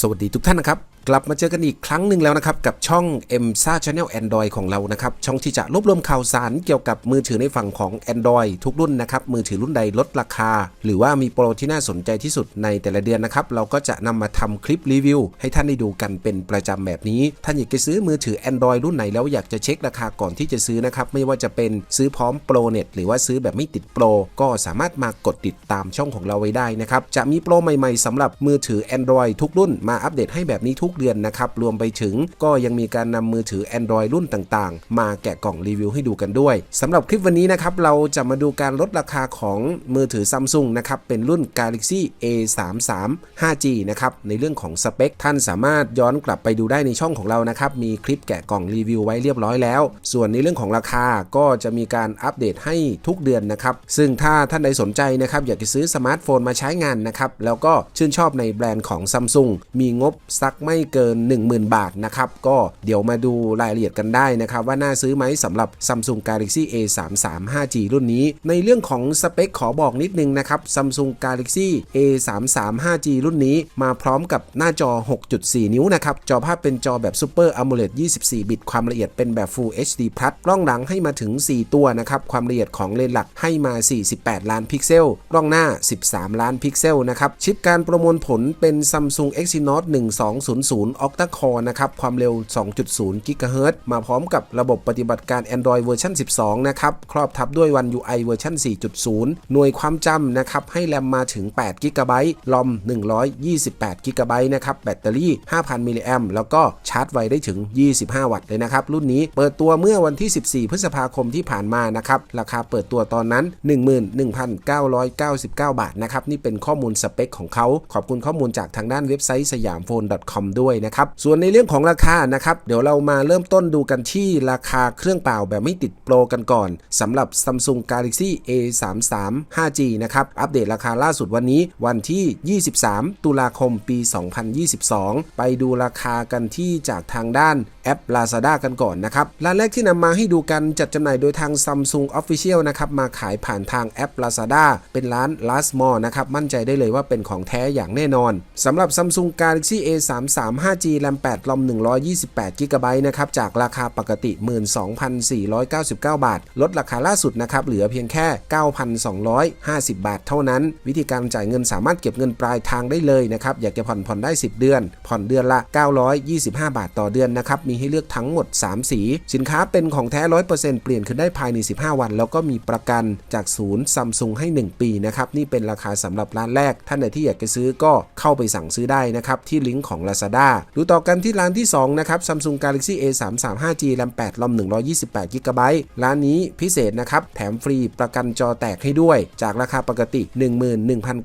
สวัสดีทุกท่านนะครับกลับมาเจอกันอีกครั้งหนึ่งแล้วนะครับ กับช่อง m s a Channel Android ของเรานะครับ ช่องที่จะรวบรวมข่าวสารเกี่ยวกับมือถือในฝั่งของ Android ทุกรุ่นนะครับ มือถือรุ่นใดลดราคา หรือว่ามีโปรที่น่าสนใจที่สุดในแต่ละเดือนนะครับ เราก็จะนำมาทำคลิปรีวิว ให้ท่านได้ดูกันเป็นประจำแบบนี้ ท่านอยากจะซื้อมือถือ Android รุ่นไหนแล้วอยากจะเช็คราคาก่อนที่จะซื้อนะครับไม่ว่าจะเป็นซื้อพร้อมโปรเน็ตหรือว่าซื้อแบบไม่ติดโปรก็สามารถมากดติดตามช่องของเราไว้ได้นะครับจะมีโปรใหม่ ๆสำหรับมือถือ Android ทุกรุ่นมาอัปเดตให้แบบนี้ทุกเดือนนะครับ รวมไปถึงก็ยังมีการนำมือถือ Android รุ่นต่างๆ มาแกะกล่องรีวิวให้ดูกันด้วยสำหรับคลิปวันนี้นะครับเราจะมาดูการลดราคาของมือถือ Samsung นะครับเป็นรุ่น Galaxy A33 5G นะครับในเรื่องของสเปคท่านสามารถย้อนกลับไปดูได้ในช่องของเรานะครับมีคลิปแกะกล่องรีวิวไว้เรียบร้อยแล้ว ส่วนในเรื่องของราคาก็จะมีการอัปเดตให้ทุกเดือนนะครับซึ่งถ้าท่านใดสนใจนะครับอยากจะซื้อสมาร์ทโฟนมาใช้งานนะครับแล้วก็ชื่นชอบในแบรนด์ของ Samsung มีงบสักไม่เกิน 10,000 บาทนะครับ ก็เดี๋ยวมาดูรายละเอียดกันได้นะครับ ว่าน่าซื้อไหมสำหรับ Samsung Galaxy A33 5G รุ่นนี้ ในเรื่องของสเปคขอบอกนิดนึงนะครับ Samsung Galaxy A33 5G รุ่นนี้ มาพร้อมกับหน้าจอ 6.4 นิ้วนะครับ จอภาพเป็นจอแบบ Super AMOLED 24 บิต ความละเอียดเป็นแบบ Full HD Plus กล้องหลังให้มาถึง 4 ตัวนะครับ ความละเอียดของเลนส์หลักให้มา 48 ล้านพิกเซล กล้องหน้า 13 ล้านพิกเซลนะครับ ชิปการประมวลผลเป็น Samsung Exynos 1200 Octa Core นะครับ ความเร็ว 2.0 GHz มาพร้อมกับระบบปฏิบัติการ Android เวอร์ชัน12 นะครับ ครอบทับด้วย One UI เวอร์ชัน4.0 หน่วยความจำนะครับ ให้แรมมาถึง 8 GB ลอม 128 GB นะครับ แบตเตอรี่ 5,000 มิลลิแอมแล้วก็ชาร์จไวได้ถึง 25 วัตต์เลยนะครับ รุ่นนี้เปิดตัวเมื่อวันที่ 14 พฤษภาคมที่ผ่านมานะครับ ราคาเปิดตัวตอนนั้น 11,999 บาทนะครับ นี่เป็นข้อมูลสเปคของเขา ขอบคุณข้อมูลจากทางด้านเว็บไซต์สยามโฟน .com ด้วยนะครับ ส่วนในเรื่องของราคานะครับ เดี๋ยวเรามาเริ่มต้นดูกันที่ราคาเครื่องเปล่าแบบไม่ติดโปรกันก่อนสำหรับ Samsung Galaxy A33 5G นะครับ อัปเดตราคาล่าสุดวันนี้วันที่ 23 ตุลาคมปี 2022 ไปดูราคากันที่จากทางด้านแอป Lazada กันก่อนนะครับ ร้านแรกที่นำมาให้ดูกันจัดจำหน่ายโดยทาง Samsung Official นะครับ มาขายผ่านทางแอป Lazada เป็นร้าน Last Mall นะครับ มั่นใจได้เลยว่าเป็นของแท้อย่างแน่นอนสำหรับ Samsung Galaxy A33 5G RAM 8 ROM 128 GB นะครับ จากราคาปกติ 12,499 บาท ลดราคาล่าสุดนะครับ เหลือเพียงแค่ 9,250 บาทเท่านั้น วิธีการจ่ายเงินสามารถเก็บเงินปลายทางได้เลยนะครับ อยากจะผ่อนผ่อนได้ 10 เดือน ผ่อนเดือนละ 925 บาทต่อเดือนนะครับ มีให้เลือกทั้งหมด 3 สี สินค้าเป็นของแท้ 100%เปลี่ยนคืนได้ภายใน 15 วัน แล้วก็มีประกันจากศูนย์ซัมซุงให้ 1 ปีนะครับ นี่เป็นราคาสำหรับร้านแรก ท่านใดที่อยากจะซื้อก็เข้าไปสั่งซื้อได้นะครับ ที่ลิงก์ของ Lazada ดูต่อกันที่ร้านที่ 2 นะครับ Samsung Galaxy A33 5G RAM 8 ROM 128 GB ร้านนี้พิเศษนะครับ แถมฟรีประกันจอแตกให้ด้วย จากราคาปกติ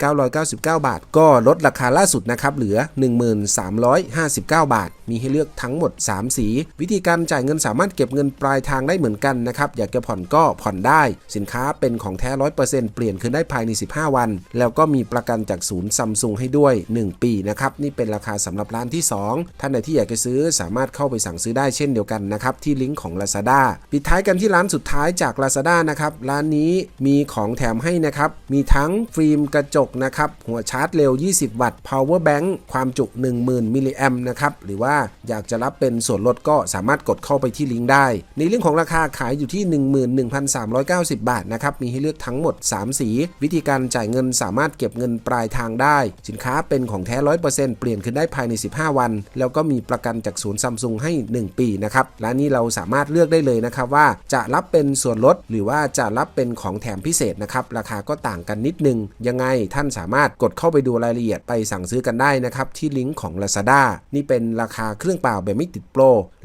11,999 บาท ก็ลดราคาล่าสุดนะครับ เหลือ 1359 บาท มีให้เลือกทั้งหมด 3 สี วิธีการจ่ายเงินสามารถเก็บเงินปลายทางได้เหมือนกันนะครับ อยากจะผ่อนก็ผ่อนได้ สินค้าเป็นของแท้ 100%เปลี่ยนคืนได้ภายใน 15 วัน แล้วก็มีประกันจากศูนย์ซัมซุงให้ด้วย 1 ปีนะครับ นี่เป็นราคาสำหรับร้านที่2 ท่านใดที่อยากจะซื้อสามารถเข้าไปสั่งซื้อได้เช่นเดียวกันนะครับที่ลิงก์ของ Lazada ปิดท้ายกันที่ร้านสุดท้ายจาก Lazada นะครับร้านนี้มีของแถมให้นะครับมีทั้งฟิล์มกระจกนะครับหัวชาร์จเร็ว 20 วัตต์ power bank ความจุ 10,000 มิลลิแอมนะครับหรือว่าอยากจะรับเป็นส่วนลดก็สามารถกดเข้าไปที่ลิงก์ได้ ในเรื่องของราคาขายอยู่ที่ 11,390 บาทนะครับมีให้เลือกทั้งหมด 3 สี วิธีการจ่ายเงินสามารถเก็บเงินปลายทางได้ สินค้าเป็นของแท้ 100%เปลี่ยนคืนได้ภายใน 15วัน แล้วก็มีประกันจากศูนย์ซัมซุงให้ 1 ปีนะครับร้านนี้เราสามารถเลือกได้เลยนะครับว่าจะรับเป็นส่วนลดหรือว่าจะรับเป็นของแถมพิเศษนะครับราคาก็ต่างกันนิดนึง ยังไงท่านสามารถกดเข้าไปดูรายละเอียดไปสั่งซื้อกันได้นะครับที่ลิงก์ของ Lazada นี่เป็นราคาเครื่องเปล่าแบบไม่ติดโปร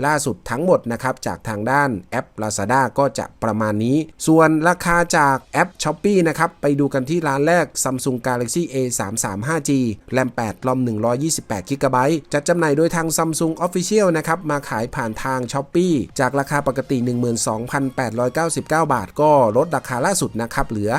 ล่าสุดทั้งหมดนะครับจากทางด้านแอป Lazada ก็จะประมาณนี้ ส่วนราคาจากแอป s h อ p e e นะครับไปดูกันที่ร้านแรก Samsung Galaxy A33 5G RAM 8 ROM 128 GB จัดจำหน่ายโดยทาง Samsung Official นะครับ มาขายผ่านทาง s h อ p e e จากราคาปกติ 12,899 บาท ก็ลดราคาล่าสุดนะครับ เหลือ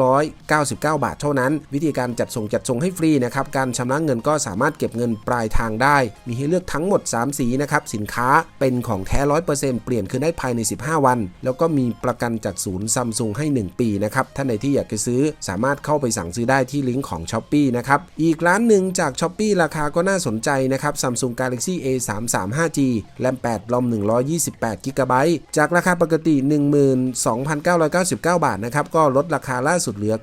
9,999 บาทเท่านั้น วิธีการจัดส่งจัดส่งให้ฟรีนะครับ การชำระเงินก็สามารถเก็บเงินปลายทางได้ มีให้เลือกทั้งหมด 3 สีนะครับ สินค้าเป็นของแท้ 100%เปลี่ยนคืนได้ภายใน 15 วัน แล้วก็มีประกันจากศูนย์ซัมซุงให้ 1 ปีนะครับ ท่านใดที่อยากจะซื้อสามารถเข้าไปสั่งซื้อได้ที่ลิงก์ของ s h อ p e e นะครับ อีกร้านหนึ่งจาก s h อ p e e ราคาก็น่าสนนใจนะครับ Samsung Galaxy A33 5G แรม8รอม128 g b จากราคาปกติ 12,999 บาทนะครับ ก็ลดราคาล่าสุดเหลือ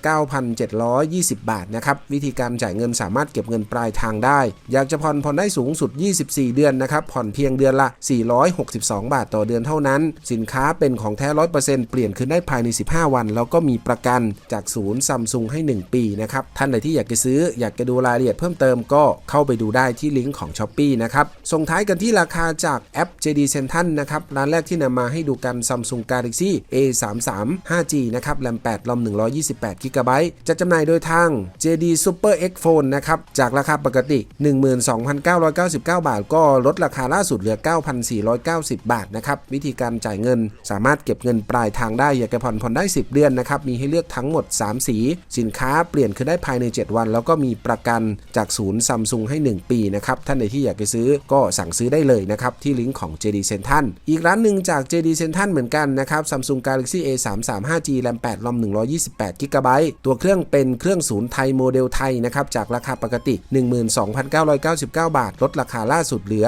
9,720 บาทนะครับ วิธีการจ่ายเงินสามารถเก็บเงินปลายทางได้ อยากจะผ่อนผ่อนได้สูงสุด 24 เดือนนะครับ ผ่อนเพียงเดือนละ 462 บาทต่อเดือนเท่านั้น สินค้าเป็นของแท้ 100%เปลี่ยนคืนได้ภายใน 15 วัน แล้วก็มีประกันจากศูนย์ซัมซุงให้ 1 ปีนะครับ ท่านใดที่อยากจะซื้ออยากจะดูรายละเอียดเพิ่มเติมก็เข้าไปดูได้ที่ลิงก์ของ s h อ p e e นะครับ ส่งท้ายกันที่ราคาจากแอป JD Central นะครับ ร้านแรกที่นำมาให้ดูกัน Samsung Galaxy A33 5G นะครับ แรม8รอม 128 g b จะจำหน่ายโดยทาง JD Super X Phone นะครับ จากราคาปกติ 12,999 บาท ก็ลดราคาล่าสุดเหลือ 9,490 บาทนะครับ วิธีการจ่ายเงิน สามารถเก็บเงินปลายทางได้อยากจะผ่อนผ่อนได้ 10 เดือนนะครับ มีให้เลือกทั้งหมด 3 สี สินค้าเปลี่ยนคือได้ภายใน 7 วัน แล้วก็มีประกันจากศูนย์ซัมซุงให้ 1 ปีนะครับท่านใดที่อยากจะซื้อก็สั่งซื้อได้เลยนะครับที่ลิงก์ของ JD Central อีกร้านหนึ่งจาก JD Central เหมือนกันนะครับ Samsung Galaxy A33 5G แรม8รอม128 g b ตัวเครื่องเป็นเครื่องศูนย์ไทยโมเดลไทยนะครับจากราคาปกติ 12,999 บาท ลดราคาล่าสุดเหลือ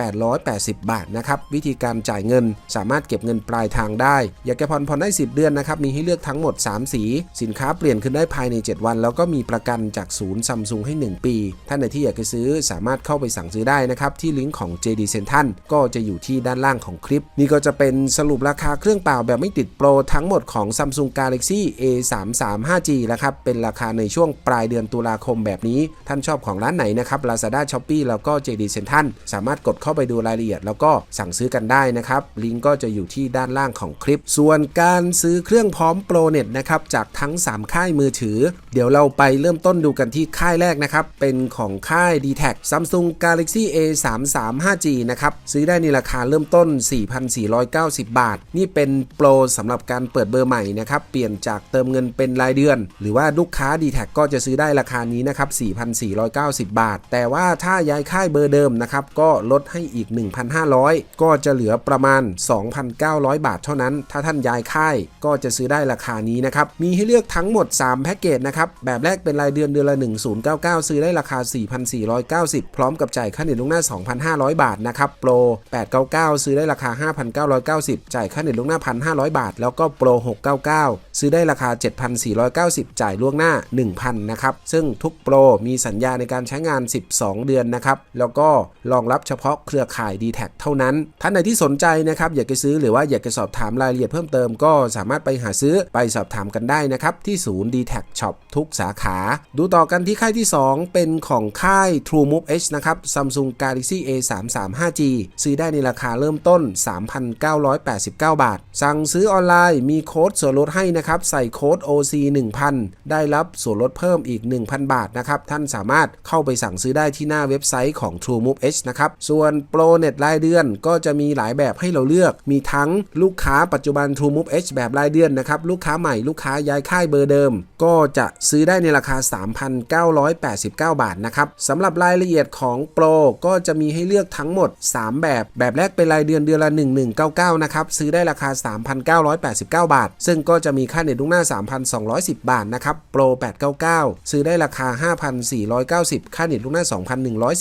9,880 บาทนะครับวิธีการจ่ายเงินสามารถเก็บเงินปลายทางได้ อยากจะผ่อนผ่อนได้ 10 เดือนนะครับมีให้เลือกทั้งหมด 3 สี สินค้าเปลี่ยนขึ้นได้ภายใน 7 วัน แล้วก็มีประกันจากศูนย์ซัมซุงให้ 1 ปี ท่านใดที่อยากจะซื้อสามารถเข้าไปสั่งซื้อได้นะครับที่ลิงก์ของ JD Central ก็จะอยู่ที่ด้านล่างของคลิป นี่ก็จะเป็นสรุปราคาเครื่องเปล่าแบบไม่ติดโปรทั้งหมดของ Samsung Galaxy A33 5G แล้วครับเป็นราคาในช่วงปลายเดือนตุลาคมแบบนี้ ท่านชอบของร้านไหนนะครับ Lazada Shopee แล้วก็ JD Central สามารถกดเข้าไปดูรายละเอียด แล้วก็สั่งซื้อกันได้นะครับลิงก์ก็จะอยู่ที่ด้านล่างของคลิป ส่วนการซื้อเครื่องพร้อมโปรเน็ตนะครับจากทั้ง 3 ค่ายมือถือ เดี๋ยวเราไปเริ่มต้นดูกันที่ค่ายแรกนะครับเป็นของค่าย d t แท Samsung Galaxy A33 5G นะครับ ซื้อได้ในราคาเริ่มต้น 4,490 บาท นี่เป็นโปรสำหรับการเปิดเบอร์ใหม่นะครับ เปลี่ยนจากเติมเงินเป็นรายเดือน หรือว่าลูกค้า d t แทก็จะซื้อได้ราคานี้นะครับ 4,490 บาท แต่ว่าถ้าย้ายค่ายเบอร์เดิมนะครับ ก็ลดให้อีก 1,500 ก็จะเหลือประมาณ 2,900 บาทเท่านั้น ถ้าท่านย้ายค่ายก็จะซื้อได้ราคานี้นะครับ มีให้เลือกทั้งหมด 3 แพ็กเกจนะครับ แบบแรกเป็นรายเดือนเดือนละ 1099 ซื้อได้ราคา4,490 พร้อมกับจ่ายค่าเน็ตล่วงหน้า 2,500 บาทนะครับโปร899 ซื้อได้ราคา 5,990 จ่ายค่าเน็ตล่วงหน้า 1,500 บาท แล้วก็โปร699 ซื้อได้ราคา 7,490 จ่ายล่วงหน้า 1,000 นะครับ ซึ่งทุกโปรมีสัญญาในการใช้งาน 12 เดือนนะครับ แล้วก็รองรับเฉพาะเครือข่าย d t แทเท่านั้น ท่านไหนที่สนใจนะครับ อยากจะซื้อหรือว่าอยากจะสอบถามรายละเอียดเพิ่มเติมก็สามารถไปหาซื้อไปสอบถามกันได้นะครับ ที่ศูนย์ d t แท Shop ทุกสาขา ดูต่อกันที่ค่ายที่ 2 เป็นของค่าย True Move H นะครับ Samsung Galaxy A33 5G ซื้อได้ในราคาเริ่มต้น 3,989 บาท สั่งซื้อออนไลน์มีโค้ดส่วนลดให้นะครับ ใส่โค้ด OC 1000 ได้รับส่วนลดเพิ่มอีก 1,000 บาทนะครับ ท่านสามารถเข้าไปสั่งซื้อได้ที่หน้าเว็บไซต์ของ True Move H นะครับ ส่วนโปรเน็ตรายเดือนก็จะมีหลายแบบให้เราเลือก มีทั้งลูกค้าปัจจุบัน True Move H แบบรายเดือนนะครับ ลูกค้าใหม่ลูกค้าย้ายค่ายเบอร์เดิม ก็จะซื้อได้ในราคา 3,989 บาทนะครับสำหรับรายละเอียดของโปรก็จะมีให้เลือกทั้งหมด 3 แบบ แบบแรกเป็นรายเดือนเดือนละ 1199 นะครับ ซื้อได้ราคา 3,989 บาท ซึ่งก็จะมีค่าเน็ตล่วงหน้า 3,210 บาทนะครับ โปร 899 ซื้อได้ราคา 5,490 ค่าเน็ตล่วงหน้า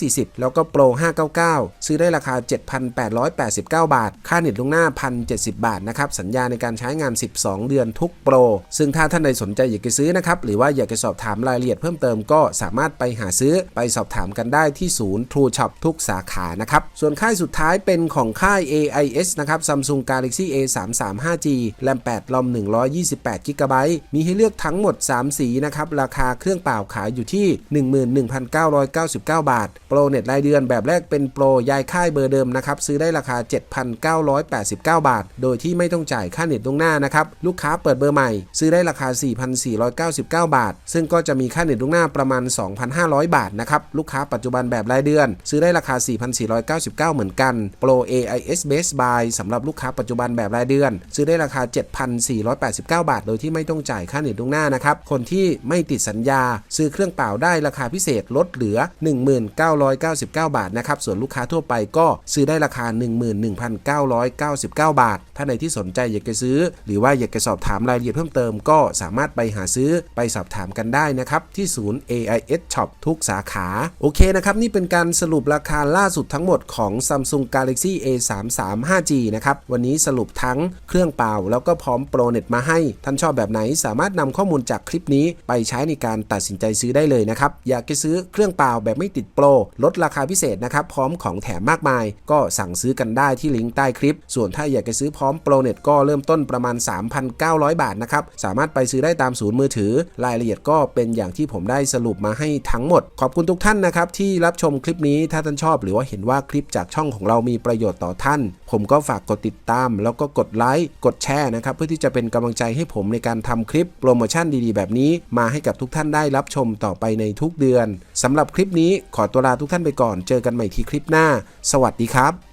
2,140 แล้วก็โปร 599 ซื้อได้ราคา 7,889 บาท ค่าเน็ตล่วงหน้า 1,070 บาทนะครับ สัญญาในการใช้งาน 12 เดือนทุกโปร ซึ่งถ้าท่านใดสนใจอยากจะซื้อนะครับ หรือว่าอยากจะสอบถามรายละเอียดเพิ่มเติมก็สามารถไปหาซื้อไปสอบถามกันได้ที่ศูนย์ True Shop ทุกสาขานะครับ ส่วนค่ายสุดท้ายเป็นของค่าย AIS นะครับ Samsung Galaxy A33 5G แรม8รอม128 g b มีให้เลือกทั้งหมด 3 สีนะครับ ราคาเครื่องเปล่าขายอยู่ที่ 11,999 บาท โปรเน็ตรายเดือนแบบแรกเป็นโปรย้ายค่ายเบอร์เดิมนะครับ ซื้อได้ราคา 7,989 บาท โดยที่ไม่ต้องจ่ายค่าเน็ตล่วงหน้านะครับ ลูกค้าเปิดเบอร์ใหม่ ซื้อได้ราคา 4,499 บาท ซึ่งก็จะมีค่าเน็ตล่วงหน้าประมาณ 2,500 บาทนะครับ ลูกค้าปัจจุบันแบบรายเดือน ซื้อได้ราคา 4,499 เหมือนกัน Pro AIS Best Buy สำหรับลูกค้าปัจจุบันแบบรายเดือน ซื้อได้ราคา 7,489 บาท โดยที่ไม่ต้องจ่ายค่าเน็ตล่วงหน้านะครับ คนที่ไม่ติดสัญญา ซื้อเครื่องเปล่าได้ราคาพิเศษลดเหลือ 1999 บาทนะครับ ส่วนลูกค้าทั่วไปก็ซื้อได้ราคา 11,999 บาท ถ้าในที่สนใจอยากจะซื้อ หรือว่าอยากจะสอบถามรายละเอียดเพิ่มเติมก็สามารถไปหาซื้อไปสอบถามกันได้นะครับที่ศูนย์ AIS Shop ทุกสาขาโอเคนะครับ นี่เป็นการสรุปราคาล่าสุดทั้งหมดของ Samsung Galaxy A33 5G นะครับ วันนี้สรุปทั้งเครื่องเปล่า แล้วก็พร้อมโปรเน็ตมาให้ ท่านชอบแบบไหนสามารถนำข้อมูลจากคลิปนี้ไปใช้ในการตัดสินใจซื้อได้เลยนะครับ อยากจะซื้อเครื่องเปล่าแบบไม่ติดโปร ลดราคาพิเศษนะครับ พร้อมของแถมมากมาย ก็สั่งซื้อกันได้ที่ลิงก์ใต้คลิป ส่วนถ้าอยากจะซื้อพร้อมโปรเน็ตก็เริ่มต้นประมาณ 3,900 บาทนะครับ สามารถไปซื้อได้ตามศูนย์มือถือ รายละเอียดก็เป็นอย่างที่ผมได้สรุปมาให้ทั้งหมด ขอบคุณทุกท่านนะนะครับที่รับชมคลิปนี้ถ้าท่านชอบหรือว่าเห็นว่าคลิปจากช่องของเรามีประโยชน์ต่อท่าน ผมก็ฝากกดติดตาม แล้วก็กดไลค์กดแชร์นะครับเพื่อที่จะเป็นกำลังใจให้ผมในการทำคลิปโปรโมชั่นดีๆ แบบนี้ มาให้กับทุกท่านได้รับชมต่อไปในทุกเดือนสำหรับคลิปนี้ขอตัวลาทุกท่านไปก่อน เจอกันใหม่ที่คลิปหน้า สวัสดีครับ